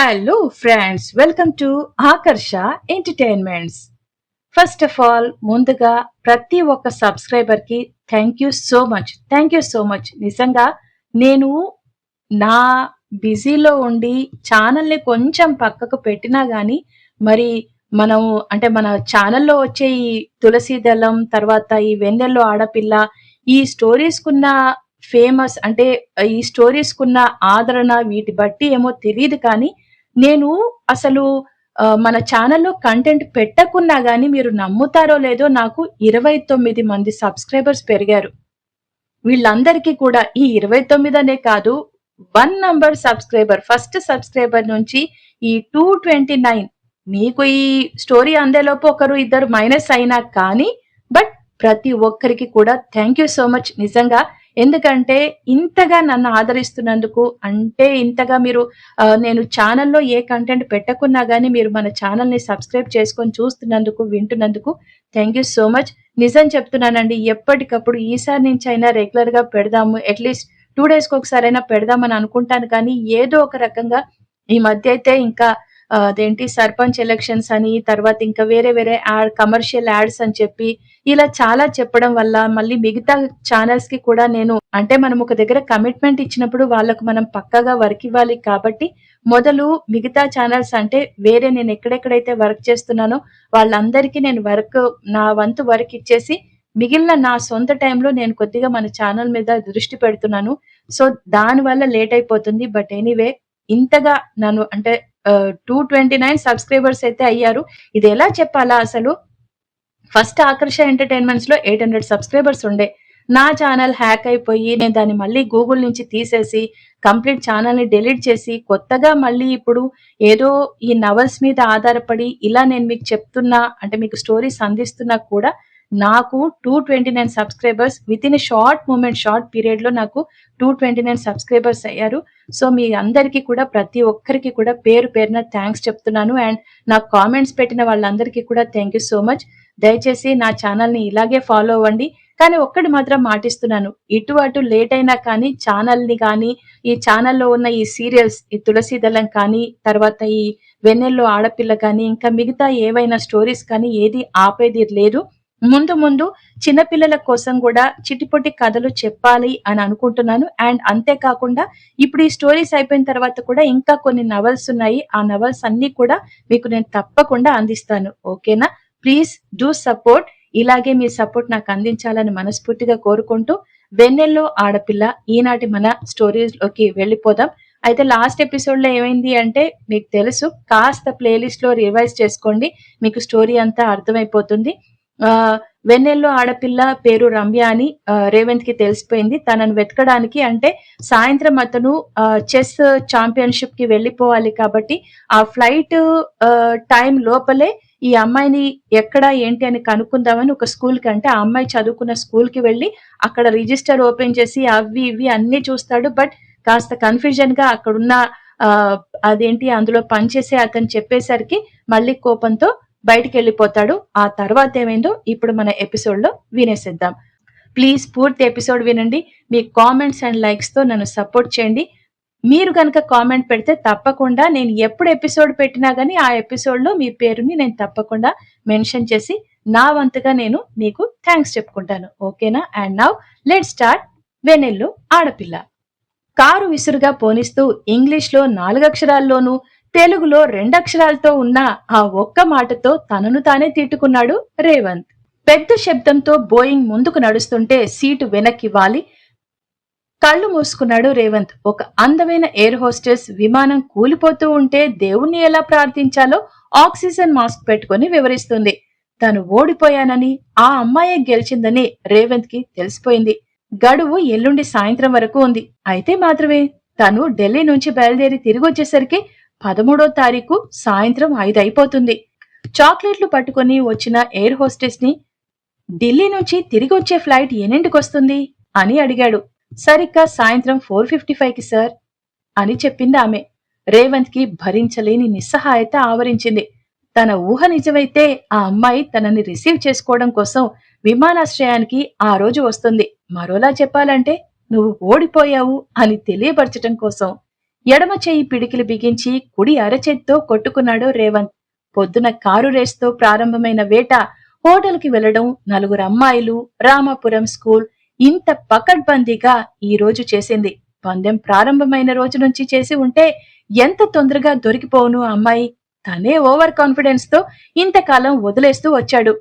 Hello friends welcome to Akarsha entertainments first of all ముందుగా ప్రతి ఒక్క సబ్స్క్రైబర్కి thank you so much thank you so much నిజంగా నేను నా బిజీలో ఉండి ఛానల్ని కొంచెం పక్కకు పెట్టినా కానీ మరి మనం అంటే మన ఛానల్లో వచ్చే ఈ తులసి దళం తర్వాత ఈ వెన్నెల్లో ఆడపిల్ల ఈ స్టోరీస్కున్న ఫేమస్ అంటే ఈ స్టోరీస్ కున్న ఆదరణ వీటి బట్టి ఏమో తెలియదు కానీ నేను అసలు మన ఛానల్లో కంటెంట్ పెట్టకున్నా కానీ మీరు నమ్ముతారో లేదో నాకు ఇరవై తొమ్మిది మంది సబ్స్క్రైబర్స్ పెరిగారు. వీళ్ళందరికీ కూడా ఈ ఇరవై తొమ్మిది అనే కాదు one number subscriber. First subscriber నుంచి ఈ టూ ట్వంటీ నైన్. మీకు ఈ స్టోరీ అందేలోపు ఒకరు ఇద్దరు మైనస్ అయినా కానీ బట్ ప్రతి ఒక్కరికి కూడా థ్యాంక్ యూ సో మచ్. నిజంగా ఎందుకంటే ఇంతగా నన్ను ఆదరిస్తున్నందుకు అంటే ఇంతగా మీరు నేను ఛానల్లో ఏ కంటెంట్ పెట్టకున్నా కానీ మీరు మన ఛానల్ని సబ్స్క్రైబ్ చేసుకొని చూస్తున్నందుకు వింటున్నందుకు థ్యాంక్ యూ సో మచ్. నిజం చెప్తున్నానండి ఎప్పటికప్పుడు ఈసారి నుంచి అయినా రెగ్యులర్గా పెడదాము అట్లీస్ట్ టూ డేస్కి ఒకసారైనా పెడదామని అనుకుంటాను కానీ ఏదో ఒక రకంగా ఈ మధ్య అయితే ఇంకా అదేంటి సర్పంచ్ ఎలక్షన్స్ అని తర్వాత ఇంకా వేరే వేరే యాడ్ కమర్షియల్ యాడ్స్ అని చెప్పి ఇలా చాలా చెప్పడం వల్ల మళ్ళీ మిగతా ఛానల్స్కి కూడా నేను అంటే మనం ఒక దగ్గర కమిట్మెంట్ ఇచ్చినప్పుడు వాళ్ళకు మనం పక్కగా వర్క్ ఇవ్వాలి కాబట్టి మొదలు మిగతా ఛానల్స్ అంటే వేరే నేను ఎక్కడెక్కడైతే వర్క్ చేస్తున్నానో వాళ్ళందరికీ నేను వర్క్ నా వంతు వర్క్ ఇచ్చేసి మిగిలిన నా సొంత టైంలో నేను కొద్దిగా మన ఛానల్ మీద దృష్టి పెడుతున్నాను. సో దాని వల్ల లేట్ అయిపోతుంది. బట్ ఎనీవే ఇంతగా నన్ను అంటే టూ ట్వంటీ నైన్ సబ్స్క్రైబర్స్ అయితే అయ్యారు. ఇది ఎలా చెప్పాలా అసలు? ఫస్ట్ ఆకర్ష ఎంటర్టైన్మెంట్స్లో ఎయిట్ హండ్రెడ్ సబ్స్క్రైబర్స్ ఉండే. నా ఛానల్ హ్యాక్ అయిపోయి నేను దాన్ని మళ్ళీ గూగుల్ నుంచి తీసేసి కంప్లీట్ ఛానల్ని డిలీట్ చేసి కొత్తగా మళ్ళీ ఇప్పుడు ఏదో ఈ నవల్స్ మీద ఆధారపడి ఇలా నేను మీకు చెప్తున్నా అంటే మీకు స్టోరీస్ అందిస్తున్నా కూడా నాకు two twenty nine subscribers within short moment short పీరియడ్లో నాకు టూ ట్వంటీ నైన్ సబ్స్క్రైబర్స్ అయ్యారు. సో మీ అందరికీ కూడా ప్రతి ఒక్కరికి కూడా పేరు పేరున థ్యాంక్స్ చెప్తున్నాను. అండ్ నాకు కామెంట్స్ పెట్టిన వాళ్ళందరికీ కూడా థ్యాంక్ యూ సో మచ్ దయచేసి నా ఛానల్ని ఇలాగే ఫాలో అవ్వండి. కానీ ఒక్కటి మాత్రం మాటిస్తున్నాను. ఇటు అటు లేట్ అయినా కానీ ఛానల్ని కానీ ఈ ఛానల్లో ఉన్న ఈ సీరియల్స్ ఈ తులసి దళం కానీ తర్వాత ఈ వెన్నెల్లో ఆడపిల్ల కానీ ఇంకా మిగతా ఏవైనా స్టోరీస్ కానీ ఏది ఆపేది లేదు. ముందు ముందు చిన్నపిల్లల కోసం కూడా చిటిపొటి కథలు చెప్పాలి అని అనుకుంటున్నాను. అండ్ అంతేకాకుండా ఇప్పుడు ఈ స్టోరీస్ అయిపోయిన తర్వాత కూడా ఇంకా కొన్ని నవల్స్ ఉన్నాయి. ఆ నవల్స్ అన్ని కూడా మీకు నేను తప్పకుండా అందిస్తాను. ఓకేనా? Please do support. ఇలాగే మీ సపోర్ట్ నాకు అందించాలని మనస్ఫూర్తిగా కోరుకుంటూ వెన్నెల్లో ఆడపిల్ల ఈనాటి మన స్టోరీస్లోకి వెళ్ళిపోదాం. అయితే లాస్ట్ ఎపిసోడ్లో ఏమైంది అంటే మీకు తెలుసు కాస్త ప్లేలిస్ట్లో రివైజ్ చేసుకోండి మీకు స్టోరీ అంతా అర్థమైపోతుంది. వెన్నెల్లో ఆడపిల్ల పేరు రమ్య అని రేవంత్కి తెలిసిపోయింది. తనను వెతకడానికి అంటే సాయంత్రం అతను చెస్ ఛాంపియన్షిప్కి వెళ్ళిపోవాలి కాబట్టి ఆ ఫ్లైట్ టైం లోపలే ఈ అమ్మాయిని ఎక్కడ ఏంటి అని కనుక్కుందామని ఒక స్కూల్కి అంటే ఆ అమ్మాయి చదువుకున్న స్కూల్కి వెళ్ళి అక్కడ రిజిస్టర్ ఓపెన్ చేసి అవి ఇవి అన్ని చూస్తాడు. బట్ కాస్త కన్ఫ్యూజన్గా అక్కడున్న ఆ, అదేంటి అందులో పనిచేసే అతను చెప్పేసరికి మళ్ళీ కోపంతో బయటికి వెళ్ళిపోతాడు ఆ తర్వాత ఏమైందో ఇప్పుడు మన ఎపిసోడ్లో వినేసేద్దాం. ప్లీజ్ పూర్తి ఎపిసోడ్ వినండి. మీ కామెంట్స్ అండ్ లైక్స్తో నన్ను సపోర్ట్ చేయండి. మీరు కనుక కామెంట్ పెడితే తప్పకుండా నేను ఎప్పుడు ఎపిసోడ్ పెట్టినా కానీ ఆ ఎపిసోడ్లో మీ పేరుని నేను తప్పకుండా మెన్షన్ చేసి నా వంతుగా నేను మీకు థ్యాంక్స్ చెప్పుకుంటాను. ఓకేనా? అండ్ నౌ లెట్ స్టార్ట్ వెనెల్లు ఆడపిల్ల. కారు విసురుగా పోనిస్తూ ఇంగ్లీష్లో నాలుగక్షరాల్లోనూ తెలుగులో రెండక్షరాలతో ఉన్న ఆ ఒక్క మాటతో తనను తానే తిట్టుకున్నాడు రేవంత్. పెద్ద శబ్దంతో బోయింగ్ ముందుకు నడుస్తుంటే సీటు వెనక్కి వాలి కళ్ళు మూసుకున్నాడు రేవంత్. ఒక అందమైన ఎయిర్ హోస్టెస్ విమానం కూలిపోతూ ఉంటే దేవుణ్ణి ఎలా ప్రార్థించాలో ఆక్సిజన్ మాస్క్ పెట్టుకుని వివరిస్తుంది. తను ఓడిపోయానని ఆ అమ్మాయే గెలిచిందని రేవంత్కి తెలిసిపోయింది. గడువు ఎల్లుండి సాయంత్రం వరకు ఉంది. అయితే మాత్రమే తను ఢిల్లీ నుంచి బయలుదేరి తిరిగి వచ్చేసరికి పదమూడో తారీఖు సాయంత్రం ఐదు అయిపోతుంది చాక్లెట్లు పట్టుకొని వచ్చిన ఎయిర్ హోస్టెస్ని ఢిల్లీ నుంచి తిరిగి వచ్చే ఫ్లైట్ ఎన్నింటికి వస్తుంది అని అడిగాడు. సరిగ్గా సాయంత్రం ఫోర్ ఫిఫ్టీ ఫైవ్కి సార్ అని చెప్పింది ఆమె. రేవంత్కి భరించలేని నిస్సహాయత ఆవరించింది. తన ఊహ నిజమైతే ఆ అమ్మాయి తనని రిసీవ్ చేసుకోవడం కోసం విమానాశ్రయానికి ఆ రోజు వస్తుంది. మరోలా చెప్పాలంటే నువ్వు ఓడిపోయావు అని తెలియపరచటం కోసం. ఎడమ చేయి పిడికిలి బిగించి కుడి అరచేత్తో కొట్టుకున్నాడు రేవంత్. పొద్దున కారు రేస్తో ప్రారంభమైన వేట హోటల్కి వెళ్ళడం నలుగురు అమ్మాయిలు రామాపురం స్కూల్ ఇంత పకడ్బందీగా ఈ రోజు చేసింది. పందెం ప్రారంభమైన రోజు నుంచి చేసి ఉంటే ఎంత తొందరగా దొరికిపోవును అమ్మాయి. తనే ఓవర్ కాన్ఫిడెన్స్తో ఇంతకాలం వదిలేస్తూ వచ్చాడు.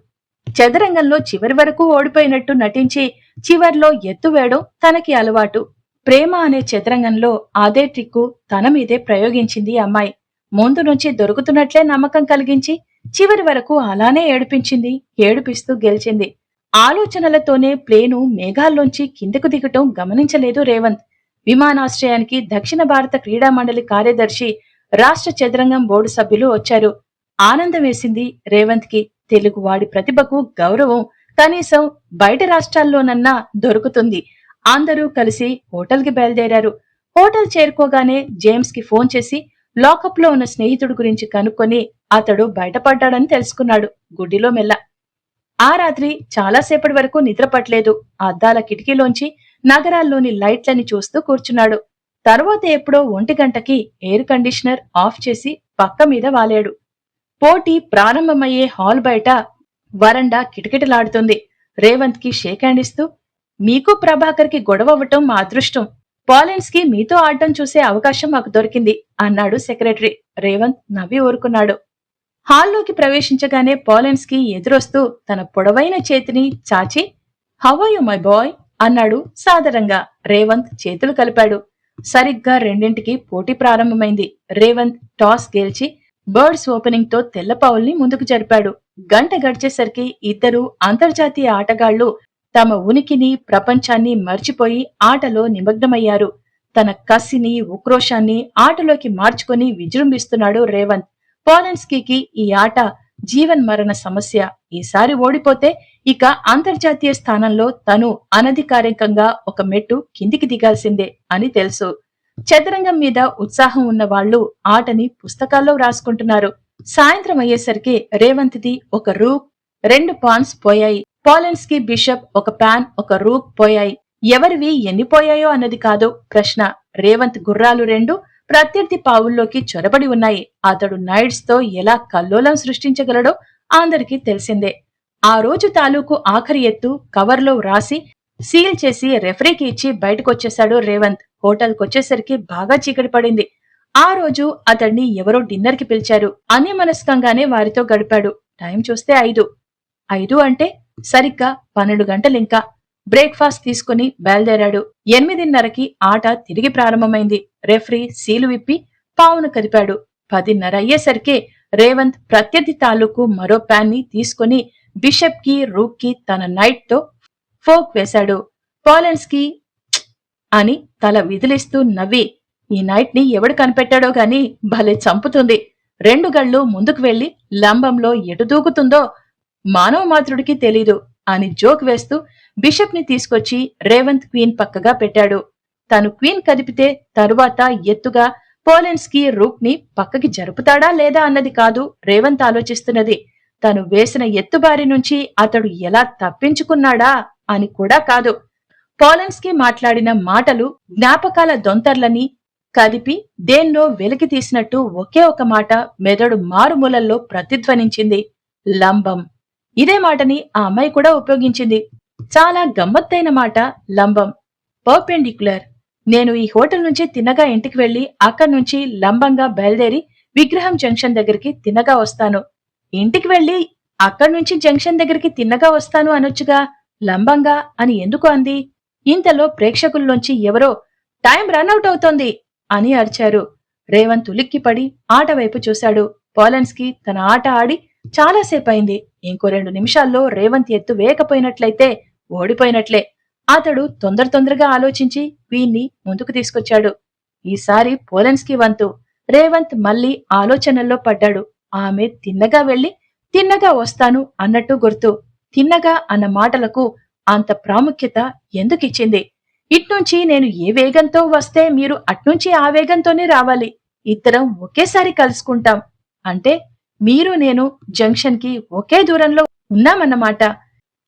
చదరంగంలో చివరి వరకు ఓడిపోయినట్టు నటించి చివర్లో ఎత్తువేయడం తనకి అలవాటు. ప్రేమ అనే చదరంగంలో అదే ట్రిక్కు తన మీదే ప్రయోగించింది అమ్మాయి. ముందు నుంచి దొరుకుతున్నట్లే నమ్మకం కలిగించి చివరి వరకు అలానే ఏడిపించింది ఏడిపిస్తూ గెలిచింది. ఆలోచనలతోనే ప్లేను మేఘాల్లోంచి కిందకు దిగటం గమనించలేదు రేవంత్. విమానాశ్రయానికి దక్షిణ భారత క్రీడా మండలి కార్యదర్శి రాష్ట్ర చదరంగం బోర్డు సభ్యులు వచ్చారు. ఆనందం వేసింది రేవంత్కి తెలుగు వాడి ప్రతిభకు గౌరవం కనీసం బయట రాష్ట్రాల్లోనన్నా దొరుకుతుంది. అందరూ కలిసి హోటల్కి బయలుదేరారు. హోటల్ చేరుకోగానే జేమ్స్కి ఫోన్ చేసి లాకప్లో ఉన్న స్నేహితుడి గురించి కనుక్కొని అతడు బయటపడ్డాడని తెలుసుకున్నాడు గుడ్డిలో మెల్ల. ఆ రాత్రి చాలాసేపటి వరకు నిద్రపట్టలేదు అద్దాల కిటికీలోంచి నగరాల్లోని లైట్లని చూస్తూ కూర్చున్నాడు. తర్వాత ఎప్పుడో ఒంటి గంటకి ఎయిర్ కండిషనర్ ఆఫ్ చేసి పక్క మీద వాలాడు. పోటీ ప్రారంభమయ్యే హాల్ బయట వరండా కిటకిటలాడుతుంది. రేవంత్కి షేక్ హ్యాండ్ ఇస్తూ మీకు ప్రభాకర్కి గొడవ అవ్వటం మా అదృష్టం. పాలెన్స్కి మీతో ఆడటం చూసే అవకాశం మాకు దొరికింది అన్నాడు సెక్రటరీ. రేవంత్ నవ్వి ఊరుకున్నాడు. హాల్లోకి ప్రవేశించగానే పాలెన్స్కి ఎదురొస్తూ తన పొడవైన చేతిని చాచి హవయు మై బాయ్ అన్నాడు సాదరంగా రేవంత్ చేతులు కలిపాడు. సరిగ్గా రెండింటికి పోటీ ప్రారంభమైంది. రేవంత్ టాస్ గెలిచి బర్డ్స్ ఓపెనింగ్తో తెల్లపావుల్ని ముందుకు జరిపాడు. గంట గడిచేసరికి ఇద్దరు అంతర్జాతీయ ఆటగాళ్ళు తమ ఉనికిని ప్రపంచాన్ని మర్చిపోయి ఆటలో నిమగ్నమయ్యారు. తన కసిని ఉక్రోషాన్ని ఆటలోకి మార్చుకొని విజృంభిస్తున్నాడు రేవంత్. పోలెన్స్కీకి ఈ ఆట జీవన్ మరణ సమస్య. ఈసారి ఓడిపోతే ఇక అంతర్జాతీయ స్థానంలో తను అనధికారికంగా ఒక మెట్టు కిందికి దిగాల్సిందే అని తెలుసు. చదరంగం మీద ఉత్సాహం ఉన్న వాళ్ళు ఆటని పుస్తకాల్లో రాసుకుంటున్నారు. సాయంత్రం అయ్యేసరికి రేవంత్ది ఒక రూ రెండు పాన్స్ పోయాయి. పోలెన్స్కి బిషప్ ఒక పాన్ ఒక రూక్ పోయాయి. ఎవరివి ఎన్ని పోయాయో అన్నది కాదు. ప్రశ్న రేవంత్ గుర్రాలు రెండు ప్రత్యర్థి పావుల్లోకి చొరబడి ఉన్నాయి. అతడు నైట్స్తో ఎలా కల్లోలం సృష్టించగలడో అందరికీ తెలిసిందే. ఆ రోజు తాలూకు ఆఖరి ఎత్తు కవర్లో వ్రాసి సీల్ చేసి రెఫరీకి ఇచ్చి బయటకొచ్చేశాడు రేవంత్. హోటల్కొచ్చేసరికి బాగా చీకటి పడింది. ఆ రోజు అతడిని ఎవరో డిన్నర్కి పిలిచారు. అన్యమనస్కంగానే వారితో గడిపాడు. టైం చూస్తే ఐదు. ఐదు అంటే సరిగ్గా పన్నెండు గంటలింకా బ్రేక్ఫాస్ట్ తీసుకుని బయలుదేరాడు. ఎనిమిదిన్నరకి ఆట తిరిగి ప్రారంభమైంది. రెఫరీ సీలు విప్పి పావును కదిపాడు. పదిన్నర అయ్యేసరికే రేవంత్ ప్రత్యర్థి తాలూకు మరో ప్యాన్ని తీసుకుని బిషప్కి రూక్కి తన నైట్తో ఫోక్ వేశాడు. పాలెన్స్కి అని తల విదిలిస్తూ నవ్వి ఈ నైట్ని ఎవడు కనిపెట్టాడో గాని భలే చంపుతుంది. రెండు గళ్ళు ముందుకు వెళ్ళి లంబంలో ఎటు దూకుతుందో మానవ మాతృడికి తెలీదు అని జోక్ వేస్తూ బిషప్ని తీసుకొచ్చి రేవంత్ క్వీన్ పక్కగా పెట్టాడు. తను క్వీన్ కదిపితే తరువాత ఎత్తుగా పోలెన్స్కి రూక్ని పక్కకి జరుపుతాడా లేదా అన్నది కాదు రేవంత్ ఆలోచిస్తున్నది. తను వేసిన ఎత్తుబారి నుంచి అతడు ఎలా తప్పించుకున్నాడా అని కూడా కాదు. పోలెన్స్కి మాట్లాడిన మాటలు జ్ఞాపకాల దొంతర్లని కదిపి దేన్నో వెలికి తీసినట్టు ఒకే ఒక మాట మెదడు మారుమూలల్లో ప్రతిధ్వనించింది. లంబం. ఇదే మాటని ఆ అమ్మాయి కూడా ఉపయోగించింది. చాలా గమ్మత్తైన మాట లంబం. పర్పెండిక్యులర్. నేను ఈ హోటల్ నుంచి తిన్నగా ఇంటికి వెళ్ళి అక్కడి నుంచి లంబంగా బయలుదేరి విగ్రహం జంక్షన్ దగ్గరికి తిన్నగా వస్తాను. ఇంటికి వెళ్ళి అక్కడి నుంచి జంక్షన్ దగ్గరికి తిన్నగా వస్తాను అనొచ్చుగా లంబంగా అని ఎందుకు అంది? ఇంతలో ప్రేక్షకుల్లోంచి ఎవరో టైం రన్ అవుట్ అవుతోంది అని అరిచారు. రేవంత్ ఉలిక్కిపడి ఆట వైపు చూశాడు. పోలెన్స్కి తన ఆట ఆడి చాలాసేపయింది ఇంకో రెండు నిమిషాల్లో రేవంత్ ఎత్తు వేయకపోయినట్లయితే ఓడిపోయినట్లే. అతడు తొందర తొందరగా ఆలోచించి వీణ్ణి ముందుకు తీసుకొచ్చాడు. ఈసారి పోలెన్స్కి వంతు. రేవంత్ మళ్ళీ ఆలోచనల్లో పడ్డాడు. ఆమె తిన్నగా వెళ్ళి తిన్నగా వస్తాను అన్నట్టు గుర్తు. తిన్నగా అన్న మాటలకు అంత ప్రాముఖ్యత ఎందుకిచ్చింది? ఇట్నుంచి నేను ఏ వేగంతో వస్తే మీరు అట్నుంచి ఆ వేగంతోనే రావాలి. ఇద్దరం ఒకేసారి కలుసుకుంటాం. అంటే మీరు నేను జంక్షన్కి ఒకే దూరంలో ఉన్నామన్నమాట.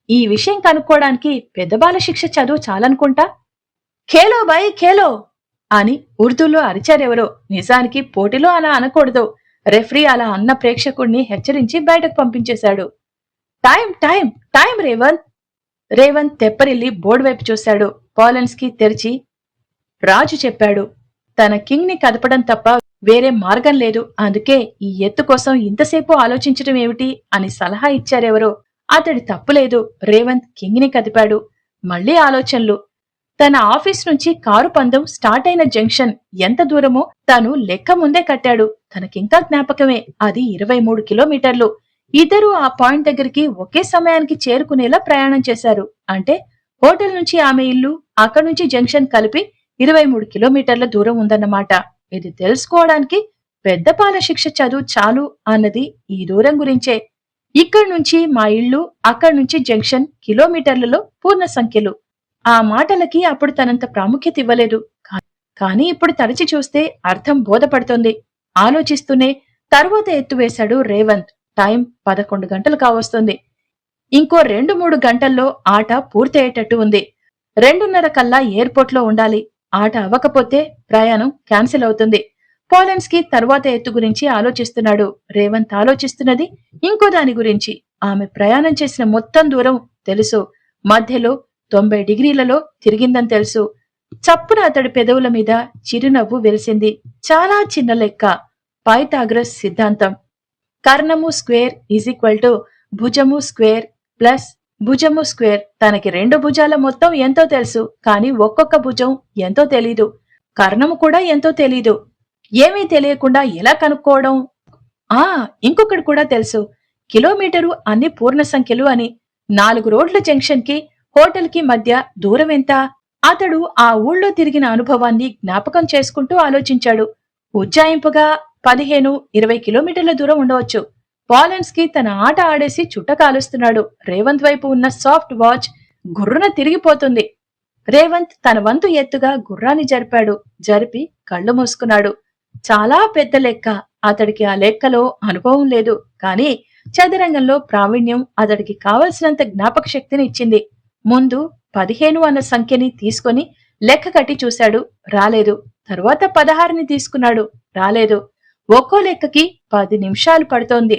ఈ విషయం కనుక్కోవడానికి పెద్ద బాల శిక్ష చదువు చాలనుకుంటా? ఖేలో బాయ్ ఖేలో! అని ఉర్దూలో అరిచారెవరో నిజానికి పోటీలో అలా అనకూడదు. రెఫరీ అలా అన్న ప్రేక్షకుడిని హెచ్చరించి బయటకు పంపించేశాడు. Time time time Revanth Revanth తెప్పరిల్లి board వైపు చూశాడు. పాలన్స్కి తెరిచి రాజు చెప్పాడు. తన కింగ్ని కదపడం తప్ప వేరే మార్గం లేదు. అందుకే ఈ ఎత్తు కోసం ఇంతసేపు ఆలోచించడం ఏమిటి అని సలహా ఇచ్చారెవరో? అతడి తప్పులేదు రేవంత్ కింగ్ని కదిపాడు. మళ్ళీ ఆలోచనలు. తన ఆఫీస్ నుంచి కారు పందెం స్టార్ట్ అయిన జంక్షన్ ఎంత దూరమో తాను లెక్క ముందే కట్టాడు. తనకింకా జ్ఞాపకమే. అది ఇరవై మూడు కిలోమీటర్లు. ఇద్దరూ ఆ పాయింట్ దగ్గరికి ఒకే సమయానికి చేరుకునేలా ప్రయాణం చేశారు. అంటే హోటల్ నుంచి ఆమె ఇల్లు అక్కడి నుంచి జంక్షన్ కలిపి ఇరవై మూడు కిలోమీటర్ల దూరం ఉందన్నమాట. ఇది తెలుసుకోవడానికి పెద్దపాల శిక్ష చదువు చాలు అన్నది ఈ దూరం గురించే. ఇక్కడి నుంచి మా ఇల్లు అక్కడి నుంచి జంక్షన్ కిలోమీటర్లలో పూర్ణ సంఖ్యలు. ఆ మాటలకి అప్పుడు తనంత ప్రాముఖ్యత ఇవ్వలేదు. కానీ ఇప్పుడు తరచి చూస్తే అర్థం బోధపడుతోంది. ఆలోచిస్తూనే తరువాత ఎత్తువేశాడు రేవంత్. టైం పదకొండు గంటలు కావస్తుంది. ఇంకో రెండు మూడు గంటల్లో ఆట పూర్తయ్యేటట్టు ఉంది. రెండున్నర కల్లా ఎయిర్పోర్ట్లో ఉండాలి. ఆట అవ్వకపోతే ప్రయాణం క్యాన్సిల్ అవుతుంది. పోలెన్స్కి తర్వాత ఎత్తు గురించి ఆలోచిస్తున్నాడు. రేవంత్ ఆలోచిస్తున్నది ఇంకో దాని గురించి. ఆమె ప్రయాణం చేసిన మొత్తం దూరం తెలుసు. మధ్యలో తొంభై డిగ్రీలలో తిరిగిందని తెలుసు. చప్పున అతడి పెదవుల మీద చిరునవ్వు వెలిసింది. చాలా చిన్న లెక్క. పైథాగ్రస్ సిద్ధాంతం. కర్ణము స్క్వేర్ ఈజ్ ఈక్వల్ టు భుజము స్క్వేర్ ప్లస్ భుజము స్క్వేర్. తనకి రెండు భుజాల మొత్తం ఎంతో తెలుసు కానీ ఒక్కొక్క భుజం ఎంతో తెలీదు. కర్ణము కూడా ఎంతో తెలీదు. ఏమీ తెలియకుండా ఎలా కనుక్కోవడం? ఆ ఇంకొకటి కూడా తెలుసు. కిలోమీటరు అన్ని పూర్ణ సంఖ్యలు అని. నాలుగు రోడ్ల జంక్షన్కి హోటల్కి మధ్య దూరం ఎంత? అతడు ఆ ఊళ్ళో తిరిగిన అనుభవాన్ని జ్ఞాపకం చేసుకుంటూ ఆలోచించాడు. ఉజ్జాయింపుగా పదిహేను ఇరవై కిలోమీటర్ల దూరం ఉండవచ్చు. పాలెన్స్కి తన ఆట ఆడేసి చుట్ట కాలుస్తున్నాడు. రేవంత్ వైపు ఉన్న సాఫ్ట్ వాచ్ గుర్రున తిరిగిపోతుంది. రేవంత్ తన వంతు ఎత్తుగా గుర్రాన్ని జరిపాడు. జరిపి కళ్ళు మూసుకున్నాడు. చాలా పెద్ద లెక్క. అతడికి ఆ లెక్కలో అనుభవం లేదు. కానీ చదరంగంలో ప్రావీణ్యం అతడికి కావలసినంత జ్ఞాపక శక్తిని ఇచ్చింది. ముందు పదిహేను అన్న సంఖ్యని తీసుకొని లెక్క కట్టి చూశాడు. రాలేదు. తరువాత పదహారుని తీసుకున్నాడు. రాలేదు. ఒక్కో లెక్కకి పది నిమిషాలు పడుతోంది.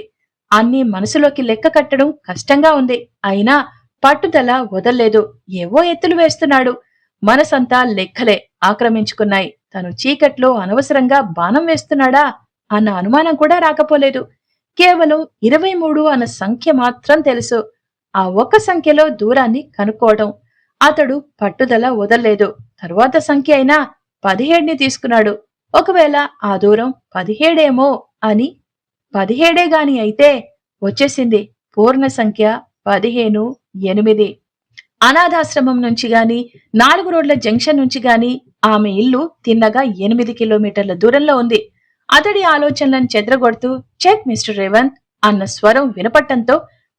అన్ని మనసులోకి లెక్క కట్టడం కష్టంగా ఉంది. అయినా పట్టుదల వదల్లేదు. ఏవో ఎత్తులు వేస్తున్నాడు. మనసంతా లెక్కలే ఆక్రమించుకున్నాయి. తను చీకట్లో అనవసరంగా బాణం వేస్తున్నాడా అన్న అనుమానం కూడా రాకపోలేదు. కేవలం ఇరవై మూడు అన్న సంఖ్య మాత్రం తెలుసు. ఆ ఒక్క సంఖ్యలో దూరాన్ని కనుక్కోవడం. అతడు పట్టుదల వదల్లేదు. తరువాత సంఖ్య అయినా పదిహేడుని తీసుకున్నాడు. ఒకవేళ ఆ దూరం పదిహేడేమో అని పదిహేడే గాని అయితే వచ్చేసింది పూర్ణ సంఖ్య పదిహేను ఎనిమిది. అనాథాశ్రమం నుంచి గాని నాలుగు రోడ్ల జంక్షన్ నుంచి గాని ఆమె ఇల్లు తిన్నగా ఎనిమిది కిలోమీటర్ల దూరంలో ఉంది. అతడి ఆలోచనలను చెదరగొడుతూ చెక్ మిస్టర్ రేవంత్ అన్న స్వరం వినపట్టంతో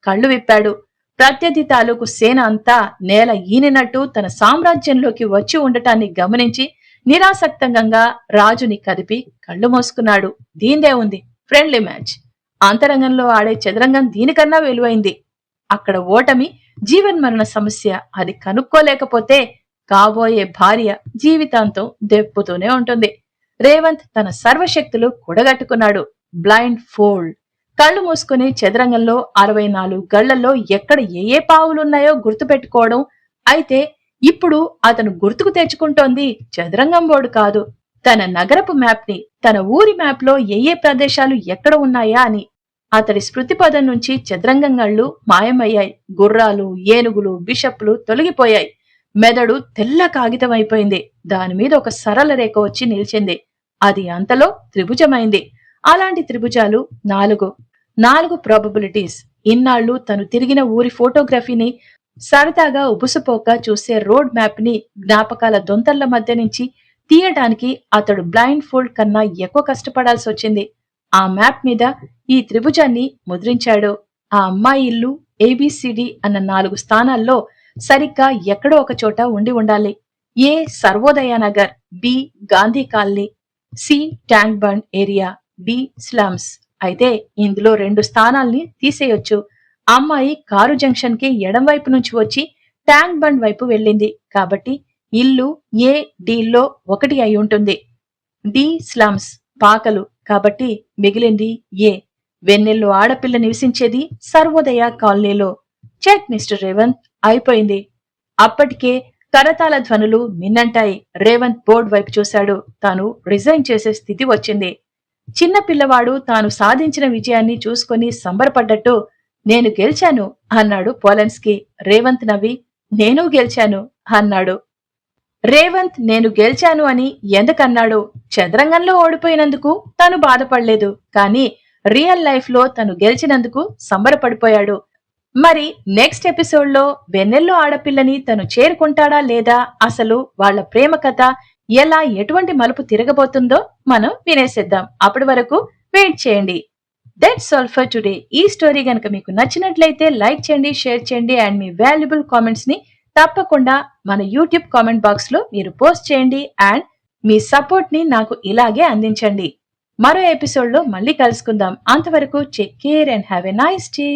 కళ్ళు విప్పాడు. ప్రత్యర్థి తాలూకు సేన అంతా నేల ఈనినట్టు తన సామ్రాజ్యంలోకి వచ్చి ఉండటాన్ని గమనించి నిరాసక్తంగా రాజుని కదిపి కళ్ళు మోసుకున్నాడు. దీందే ఉంది. Friendly match. అంతరంగంలో ఆడే చదరంగం దీనికన్నా విలువైంది. అక్కడ ఓటమి జీవన్మరణ సమస్య అది కనుక్కోలేకపోతే కాబోయే భార్య జీవితాంతం దెప్పుతూనే ఉంటుంది. రేవంత్ తన సర్వశక్తులు కూడగట్టుకున్నాడు. Blind fold. కళ్ళు మూసుకుని చదరంగంలో అరవై నాలుగు గళ్ళలో ఎక్కడ ఏ ఏ పావులున్నాయో గుర్తుపెట్టుకోవడం అయితే ఇప్పుడు అతను గుర్తుకు తెచ్చుకుంటోంది చదరంగం బోర్డు కాదు. తన నగరపు మ్యాప్ని తన ఊరి మ్యాప్లో ఏ ఏ ప్రదేశాలు ఎక్కడ ఉన్నాయా అని అతడి స్మృతి పదం నుంచి చదరంగంగళ్ళు మాయమయ్యాయి. గుర్రాలు ఏనుగులు బిషప్లు తొలగిపోయాయి. మెదడు తెల్ల కాగితం అయిపోయింది. దాని మీద ఒక సరళ రేఖ వచ్చి నిలిచింది. అది అంతలో త్రిభుజమైంది. అలాంటి త్రిభుజాలు నాలుగు. నాలుగు ప్రాబబిలిటీస్ ఇన్నాళ్ళు తను తిరిగిన ఊరి ఫోటోగ్రఫీని సరదాగా ఉబుసుపోక చూసే రోడ్ మ్యాప్ని జ్ఞాపకాల దొంతర్ల మధ్య నుంచి తీయటానికి అతడు బ్లైండ్ ఫోల్డ్ కన్నా ఎక్కువ కష్టపడాల్సి వచ్చింది. ఆ మ్యాప్ మీద ఈ త్రిభుజాన్ని ముద్రించాడు. ఆ అమ్మాయి ఇల్లు ఏబిసిడి అన్న నాలుగు స్థానాల్లో సరిగ్గా ఎక్కడో ఒక చోట ఉండి ఉండాలి. A Sarvodaya Nagar? B Gandhi colony. C tank bund area. D slums. అయితే ఇందులో రెండు స్థానాల్ని తీసేయొచ్చు. అమ్మాయి కారు జంక్షన్కి ఎడం వైపు నుంచి వచ్చి ట్యాంక్ బండ్ వైపు వెళ్ళింది. కాబట్టి ఇల్లు ఏ డీల్లో ఒకటి అయి ఉంటుంది. డి స్లమ్స్ పాకలు కాబట్టి మిగిలింది ఏ. వెన్నెల్లో ఆడపిల్ల నివసించేది సర్వోదయ కాలనీలో. చెక్ మిస్టర్ రేవంత్ అయిపోయింది. అప్పటికే కరతాల ధ్వనులు మిన్నంటాయి. రేవంత్ బోర్డు వైపు చూశాడు. తాను రిజైన్ చేసే స్థితి వచ్చింది. చిన్న పిల్లవాడు తాను సాధించిన విజయాన్ని చూసుకొని సంబరపడ్డట్టు నేను గెలిచాను అన్నాడు పోలెన్స్కి. రేవంత్ నవ్వి నేను గెలిచాను అన్నాడు. రేవంత్ నేను గెలిచాను అని ఎందుకన్నాడు? చదరంగంలో ఓడిపోయినందుకు తను బాధపడలేదు. కానీ రియల్ లైఫ్లో తను గెలిచినందుకు సంబరపడిపోయాడు. మరి నెక్స్ట్ ఎపిసోడ్లో వెన్నెల్లో ఆడపిల్లని తను చేరుకుంటాడా లేదా? అసలు వాళ్ళ ప్రేమ కథ ఎలా ఎటువంటి మలుపు తిరగబోతుందో మనం వినేసేద్దాం. అప్పటి వరకు వెయిట్ చేయండి. దట్స్ ఆల్ ఫర్ టుడే ఈ స్టోరీ గనక మీకు నచ్చినట్లయితే లైక్ చేయండి షేర్ చేయండి అండ్ మీ వాల్యుబుల్ కామెంట్స్ని తప్పకుండా మన యూట్యూబ్ కామెంట్ బాక్స్లో మీరు పోస్ట్ చేయండి అండ్ మీ సపోర్ట్ని నాకు ఇలాగే అందించండి. మరో ఎపిసోడ్లో మళ్ళీ కలుసుకుందాం. అంతవరకు check care and have a nice day.